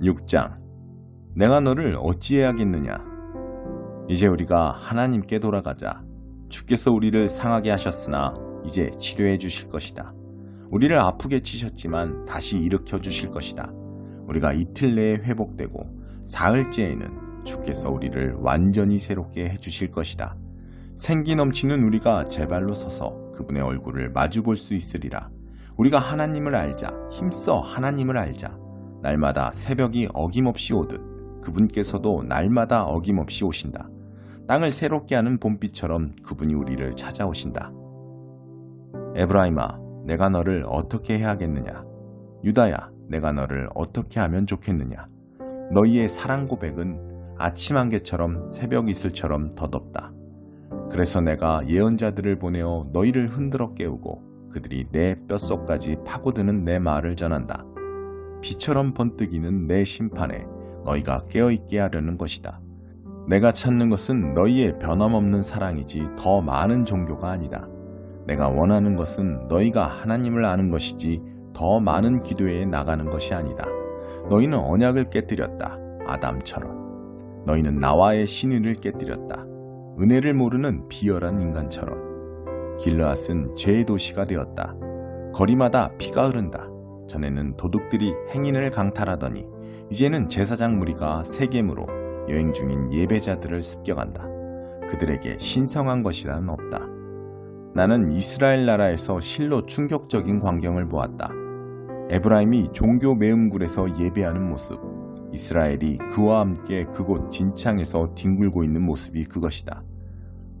6장. 내가 너를 어찌해야겠느냐? 이제 우리가 하나님께 돌아가자. 주께서 우리를 상하게 하셨으나 이제 치료해 주실 것이다. 우리를 아프게 치셨지만 다시 일으켜 주실 것이다. 우리가 이틀 내에 회복되고 사흘째에는 주께서 우리를 완전히 새롭게 해 주실 것이다. 생기 넘치는 우리가 제 발로 서서 그분의 얼굴을 마주 볼 수 있으리라. 우리가 하나님을 알자. 힘써 하나님을 알자 날마다 새벽이 어김없이 오듯 그분께서도 날마다 어김없이 오신다. 땅을 새롭게 하는 봄비처럼 그분이 우리를 찾아오신다. 에브라임아, 내가 너를 어떻게 해야겠느냐? 유다야, 내가 너를 어떻게 하면 좋겠느냐? 너희의 사랑 고백은 아침 안개처럼 새벽 이슬처럼 더덥다. 그래서 내가 예언자들을 보내어 너희를 흔들어 깨우고 그들이 내 뼛속까지 파고드는 내 말을 전한다. 비처럼 번뜩이는 내 심판에 너희가 깨어있게 하려는 것이다. 내가 찾는 것은 너희의 변함없는 사랑이지 더 많은 종교가 아니다. 내가 원하는 것은 너희가 하나님을 아는 것이지 더 많은 기도에 나가는 것이 아니다. 너희는 언약을 깨뜨렸다. 아담처럼. 너희는 나와의 신의를 깨뜨렸다. 은혜를 모르는 비열한 인간처럼. 길르앗은 죄의 도시가 되었다. 거리마다 피가 흐른다. 전에는 도둑들이 행인을 강탈하더니 이제는 제사장 무리가 세겜으로 여행 중인 예배자들을 습격한다. 그들에게 신성한 것이란 없다. 나는 이스라엘 나라에서 실로 충격적인 광경을 보았다. 에브라임이 종교 매음굴에서 예배하는 모습, 이스라엘이 그와 함께 그곳 진창에서 뒹굴고 있는 모습이 그것이다.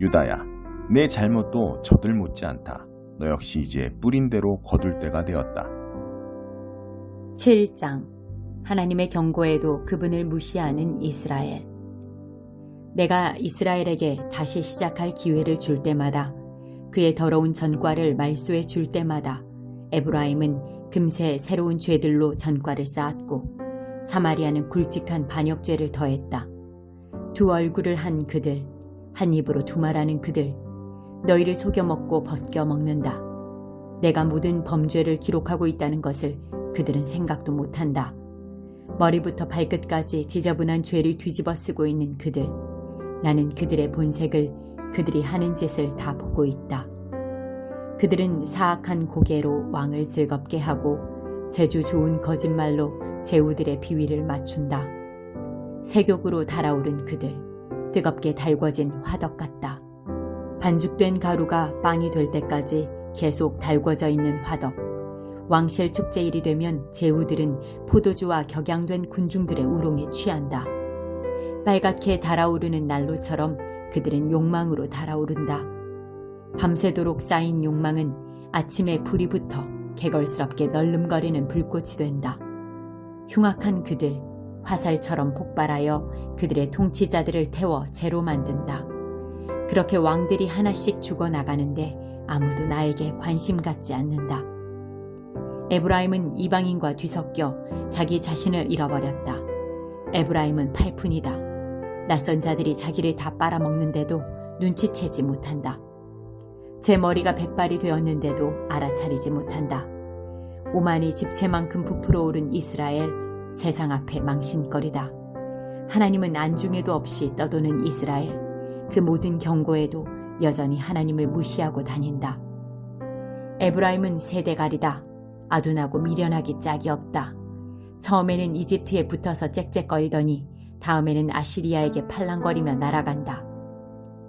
유다야, 내 잘못도 저들 못지 않다. 너 역시 이제 뿌린 대로 거둘 때가 되었다. 7장 하나님의 경고에도 그분을 무시하는 이스라엘 내가 이스라엘에게 다시 시작할 기회를 줄 때마다 그의 더러운 전과를 말소해 줄 때마다 에브라임은 금세 새로운 죄들로 전과를 쌓았고 사마리아는 굵직한 반역죄를 더했다. 두 얼굴을 한 그들, 한 입으로 두 말하는 그들, 너희를 속여먹고 벗겨먹는다. 내가 모든 범죄를 기록하고 있다는 것을 그들은 생각도 못한다. 머리부터 발끝까지 지저분한 죄를 뒤집어 쓰고 있는 그들. 나는 그들의 본색을 그들이 하는 짓을 다 보고 있다. 그들은 사악한 고개로 왕을 즐겁게 하고 제주 좋은 거짓말로 제후들의 비위를 맞춘다. 세욕으로 달아오른 그들, 뜨겁게 달궈진 화덕 같다. 반죽된 가루가 빵이 될 때까지 계속 달궈져 있는 화덕. 왕실 축제일이 되면 제후들은 포도주와 격양된 군중들의 우롱에 취한다. 빨갛게 달아오르는 난로처럼 그들은 욕망으로 달아오른다. 밤새도록 쌓인 욕망은 아침에 불이 붙어 개걸스럽게 널름거리는 불꽃이 된다. 흉악한 그들, 화살처럼 폭발하여 그들의 통치자들을 태워 재로 만든다. 그렇게 왕들이 하나씩 죽어나가는데 아무도 나에게 관심 갖지 않는다. 에브라임은 이방인과 뒤섞여 자기 자신을 잃어버렸다. 에브라임은 팔푼이다. 낯선 자들이 자기를 다 빨아먹는데도 눈치채지 못한다. 제 머리가 백발이 되었는데도 알아차리지 못한다. 오만이 집채만큼 부풀어 오른 이스라엘 세상 앞에 망신거리다. 하나님은 안중에도 없이 떠도는 이스라엘 그 모든 경고에도 여전히 하나님을 무시하고 다닌다. 에브라임은 세대갈이다. 아둔하고 미련하기 짝이 없다. 처음에는 이집트에 붙어서 짹짹거리더니 다음에는 아시리아에게 팔랑거리며 날아간다.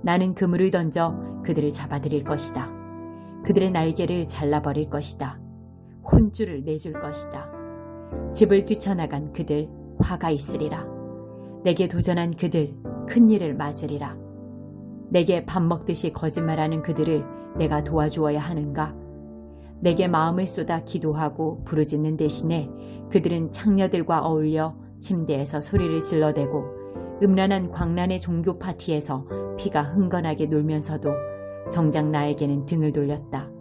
나는 그물을 던져 그들을 잡아들일 것이다. 그들의 날개를 잘라버릴 것이다. 혼줄을 내줄 것이다. 집을 뛰쳐나간 그들 화가 있으리라. 내게 도전한 그들 큰 일을 맞으리라. 내게 밥 먹듯이 거짓말하는 그들을 내가 도와주어야 하는가? 내게 마음을 쏟아 기도하고 부르짖는 대신에 그들은 창녀들과 어울려 침대에서 소리를 질러대고 음란한 광란의 종교 파티에서 피가 흥건하게 놀면서도 정작 나에게는 등을 돌렸다.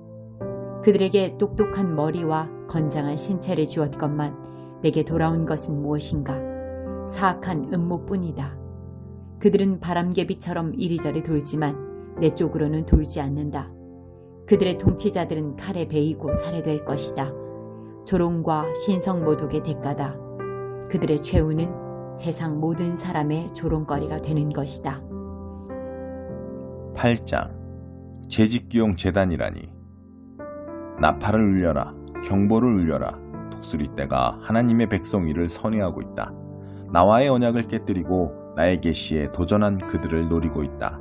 그들에게 똑똑한 머리와 건장한 신체를 주었건만 내게 돌아온 것은 무엇인가? 사악한 음모뿐이다. 그들은 바람개비처럼 이리저리 돌지만 내 쪽으로는 돌지 않는다. 그들의 통치자들은 칼에 베이고 살해될 것이다. 조롱과 신성 모독의 대가다. 그들의 최후는 세상 모든 사람의 조롱거리가 되는 것이다. 8장 재직기용 재단이라니 나팔을 울려라 경보를 울려라 독수리 떼가 하나님의 백성 위를 선회하고 있다. 나와의 언약을 깨뜨리고 나의 계시에 도전한 그들을 노리고 있다.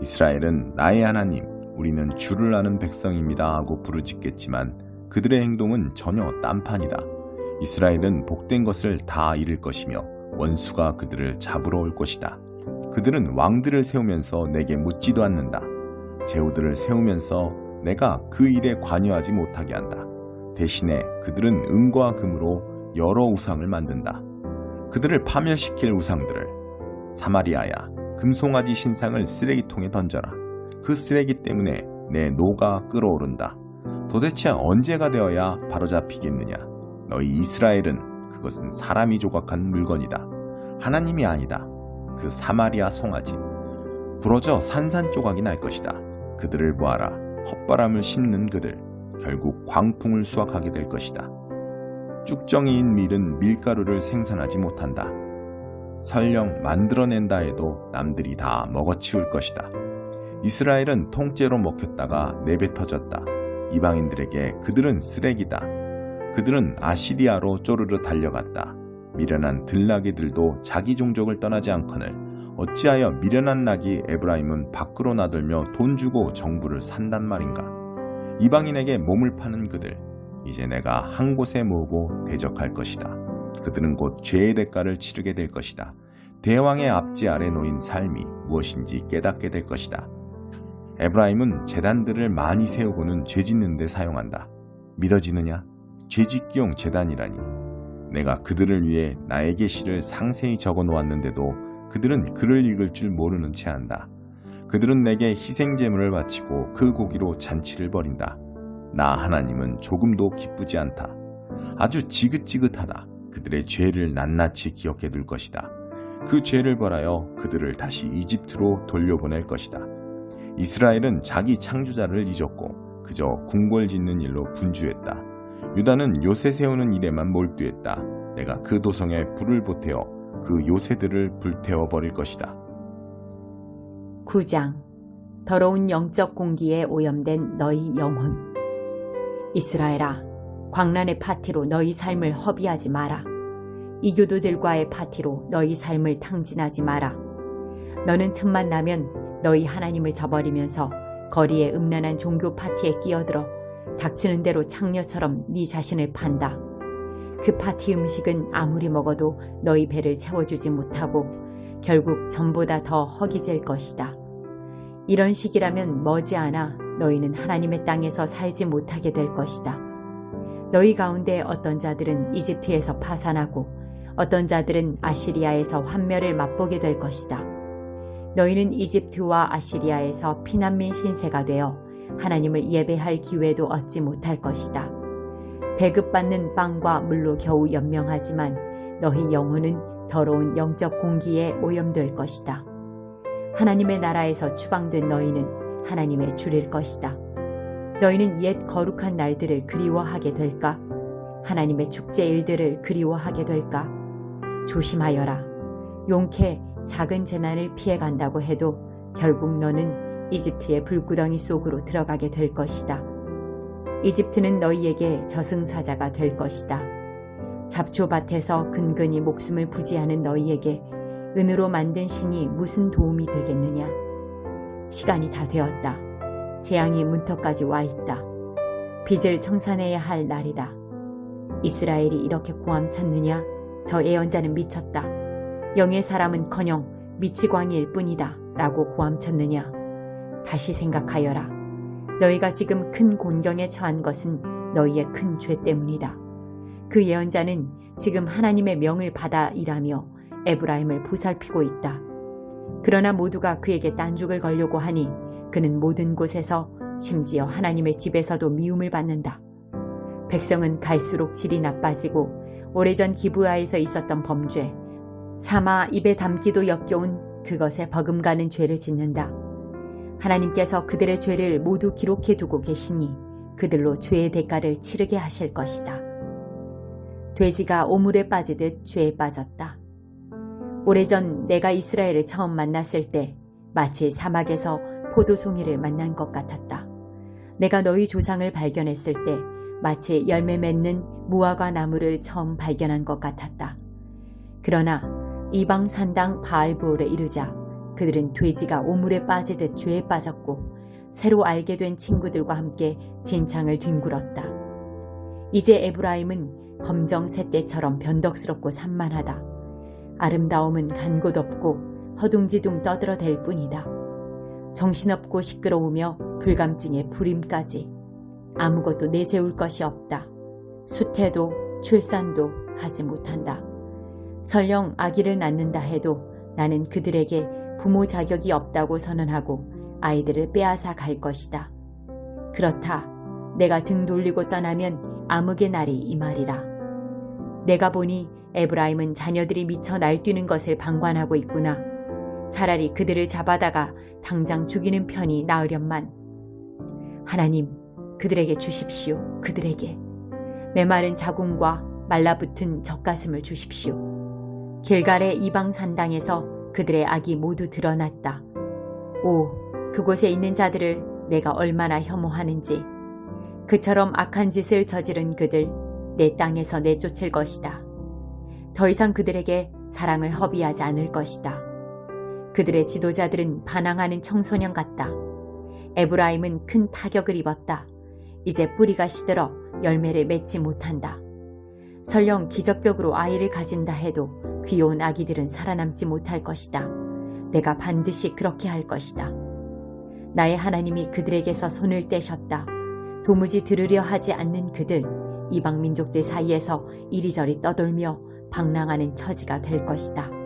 이스라엘은 나의 하나님, 우리는 주를 아는 백성입니다 하고 부르짖겠지만 그들의 행동은 전혀 딴판이다. 이스라엘은 복된 것을 다 잃을 것이며 원수가 그들을 잡으러 올 것이다. 그들은 왕들을 세우면서 내게 묻지도 않는다. 제후들을 세우면서 내가 그 일에 관여하지 못하게 한다. 대신에 그들은 은과 금으로 여러 우상을 만든다. 그들을 파멸시킬 우상들을 사마리아야 금송아지 신상을 쓰레기통에 던져라. 그 쓰레기 때문에 내 노가 끓어오른다. 도대체 언제가 되어야 바로잡히겠느냐? 너희 이스라엘은 그것은 사람이 조각한 물건이다. 하나님이 아니다. 그 사마리아 송아지. 부러져 산산조각이 날 것이다. 그들을 보아라. 헛바람을 심는 그들. 결국 광풍을 수확하게 될 것이다. 쭉정이인 밀은 밀가루를 생산하지 못한다. 설령 만들어낸다 해도 남들이 다 먹어치울 것이다. 이스라엘은 통째로 먹혔다가 내뱉어졌다. 이방인들에게 그들은 쓰레기다. 그들은 아시리아로 쪼르르 달려갔다. 미련한 들나귀들도 자기 종족을 떠나지 않거늘 어찌하여 미련한 낙이 에브라임은 밖으로 나들며 돈 주고 정부를 산단 말인가. 이방인에게 몸을 파는 그들 이제 내가 한 곳에 모으고 대적할 것이다. 그들은 곧 죄의 대가를 치르게 될 것이다. 대왕의 앞지 아래 놓인 삶이 무엇인지 깨닫게 될 것이다. 에브라임은 재단들을 많이 세우고는 죄 짓는 데 사용한다. 믿어지느냐? 죄짓기용 재단이라니. 내가 그들을 위해 나의 계시를 상세히 적어 놓았는데도 그들은 글을 읽을 줄 모르는 채 한다. 그들은 내게 희생 제물을 바치고 그 고기로 잔치를 벌인다. 나 하나님은 조금도 기쁘지 않다. 아주 지긋지긋하다. 그들의 죄를 낱낱이 기억해 둘 것이다. 그 죄를 벌하여 그들을 다시 이집트로 돌려보낼 것이다. 이스라엘은 자기 창조자를 잊었고 그저 궁궐 짓는 일로 분주했다. 유다는 요새 세우는 일에만 몰두했다. 내가 그 도성에 불을 보태어 그 요새들을 불태워 버릴 것이다. 9장 더러운 영적 공기에 오염된 너희 영혼 이스라엘아 광란의 파티로 너희 삶을 허비하지 마라 이교도들과의 파티로 너희 삶을 탕진하지 마라 너는 틈만 나면 너희 하나님을 저버리면서 거리의 음란한 종교 파티에 끼어들어 닥치는 대로 창녀처럼 네 자신을 판다 그 파티 음식은 아무리 먹어도 너희 배를 채워주지 못하고 결국 전보다 더 허기질 것이다. 이런 식이라면 머지않아 너희는 하나님의 땅에서 살지 못하게 될 것이다. 너희 가운데 어떤 자들은 이집트에서 파산하고 어떤 자들은 아시리아에서 환멸을 맛보게 될 것이다. 너희는 이집트와 아시리아에서 피난민 신세가 되어 하나님을 예배할 기회도 얻지 못할 것이다. 배급받는 빵과 물로 겨우 연명하지만 너희 영혼은 더러운 영적 공기에 오염될 것이다. 하나님의 나라에서 추방된 너희는 하나님의 줄일 것이다. 너희는 옛 거룩한 날들을 그리워하게 될까? 하나님의 축제 일들을 그리워하게 될까? 조심하여라. 용케 작은 재난을 피해 간다고 해도 결국 너는 이집트의 불구덩이 속으로 들어가게 될 것이다. 이집트는 너희에게 저승사자가 될 것이다. 잡초밭에서 근근히 목숨을 부지하는 너희에게 은으로 만든 신이 무슨 도움이 되겠느냐? 시간이 다 되었다. 재앙이 문턱까지 와 있다. 빚을 청산해야 할 날이다. 이스라엘이 이렇게 고함쳤느냐? 저 예언자는 미쳤다. 영의 사람은커녕 미치광이일 뿐이다. 라고 고함쳤느냐? 다시 생각하여라. 너희가 지금 큰 곤경에 처한 것은 너희의 큰 죄 때문이다. 그 예언자는 지금 하나님의 명을 받아 일하며 에브라임을 보살피고 있다. 그러나 모두가 그에게 딴죽을 걸려고 하니 그는 모든 곳에서 심지어 하나님의 집에서도 미움을 받는다. 백성은 갈수록 질이 나빠지고 오래전 기부하에서 있었던 범죄, 차마 입에 담기도 역겨운 그것에 버금가는 죄를 짓는다. 하나님께서 그들의 죄를 모두 기록해 두고 계시니 그들로 죄의 대가를 치르게 하실 것이다. 돼지가 오물에 빠지듯 죄에 빠졌다. 오래전 내가 이스라엘을 처음 만났을 때 마치 사막에서 포도송이를 만난 것 같았다. 내가 너희 조상을 발견했을 때 마치 열매 맺는 무화과 나무를 처음 발견한 것 같았다. 그러나 이방 산당 바알부올에 이르자 그들은 돼지가 오물에 빠지듯 죄에 빠졌고 새로 알게 된 친구들과 함께 진창을 뒹굴었다. 이제 에브라임은 검정 새떼처럼 변덕스럽고 산만하다. 아름다움은 간 곳 없고 허둥지둥 떠들어댈 뿐이다. 정신없고 시끄러우며 불감증에 불임까지 아무것도 내세울 것이 없다. 수태도 출산도 하지 못한다. 설령 아기를 낳는다 해도 나는 그들에게 부모 자격이 없다고 선언하고 아이들을 빼앗아 갈 것이다. 그렇다. 내가 등 돌리고 떠나면 암흑의 날이 이 말이라. 내가 보니 에브라임은 자녀들이 미쳐 날뛰는 것을 방관하고 있구나. 차라리 그들을 잡아다가 당장 죽이는 편이 나으련만. 하나님, 그들에게 주십시오. 그들에게. 메마른 자궁과 말라붙은 젖가슴을 주십시오. 길갈의 이방 산당에서 그들의 악이 모두 드러났다. 오, 그곳에 있는 자들을 내가 얼마나 혐오하는지. 그처럼 악한 짓을 저지른 그들 내 땅에서 내쫓을 것이다. 더 이상 그들에게 사랑을 허비하지 않을 것이다. 그들의 지도자들은 반항하는 청소년 같다. 에브라임은 큰 타격을 입었다. 이제 뿌리가 시들어 열매를 맺지 못한다. 설령 기적적으로 아이를 가진다 해도 귀여운 아기들은 살아남지 못할 것이다. 내가 반드시 그렇게 할 것이다. 나의 하나님이 그들에게서 손을 떼셨다. 도무지 들으려 하지 않는 그들, 이방 민족들 사이에서 이리저리 떠돌며 방랑하는 처지가 될 것이다.